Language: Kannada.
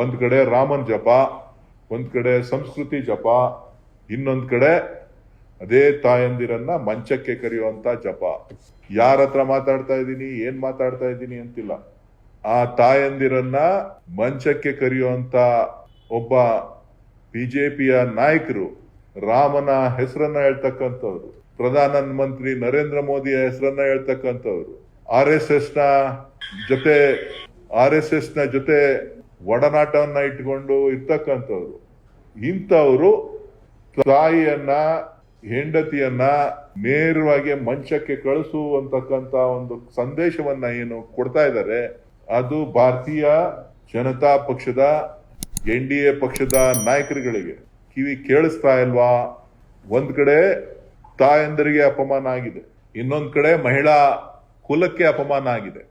ಒಂದ್ ಕಡೆ ರಾಮನ್ ಜಪ, ಒಂದ್ ಕಡೆ ಸಂಸ್ಕೃತಿ ಜಪ, ಇನ್ನೊಂದ್ ಕಡೆ ಅದೇ ತಾಯಂದಿರನ್ನ ಮಂಚಕ್ಕೆ ಕರೆಯುವಂತ ಜಪ. ಯಾರ ಹತ್ರ ಮಾತಾಡ್ತಾ ಇದ್ದೀನಿ, ಏನ್ ಮಾತಾಡ್ತಾ ಇದ್ದೀನಿ ಅಂತಿಲ್ಲ. ಆ ತಾಯಂದಿರನ್ನ ಮಂಚಕ್ಕೆ ಕರೆಯುವಂತ ಒಬ್ಬ ಬಿಜೆಪಿಯ ನಾಯಕರು, ರಾಮನ ಹೆಸರನ್ನ ಹೇಳ್ತಕ್ಕಂಥವ್ರು, ಪ್ರಧಾನ ಮಂತ್ರಿ ನರೇಂದ್ರ ಮೋದಿಯ ಹೆಸರನ್ನ ಹೇಳ್ತಕ್ಕಂಥವ್ರು, ಆರ್ ಎಸ್ ಎಸ್ನ ಜೊತೆ, ಆರ್ ಎಸ್ ಎಸ್ನ ಜೊತೆ ಒಡನಾಟವನ್ನ ಇಟ್ಕೊಂಡು ಇರ್ತಕ್ಕಂಥವ್ರು. ಇಂಥವ್ರು ತಾಯಿಯನ್ನ, ಹೆಂಡತಿಯನ್ನ ನೇರವಾಗಿ ಮಂಚಕ್ಕೆ ಕಳಿಸುವಂತಕ್ಕಂತ ಒಂದು ಸಂದೇಶವನ್ನ ಏನು ಕೊಡ್ತಾ ಇದ್ದಾರೆ ಅದು ಭಾರತೀಯ ಜನತಾ ಪಕ್ಷದ, ಎನ್ ಡಿ ಎ ಪಕ್ಷದ ನಾಯಕರುಗಳಿಗೆ. ಕಿವಿ ಕೇಳಿಸ್ತಾ ಇಲ್ವಾ? ಒಂದ್ ಕಡೆ ತಾಯಂದರಿಗೆ ಅಪಮಾನ ಆಗಿದೆ, ಇನ್ನೊಂದ್ ಕಡೆ ಮಹಿಳಾ ಕುಲಕ್ಕೆ ಅಪಮಾನ ಆಗಿದೆ.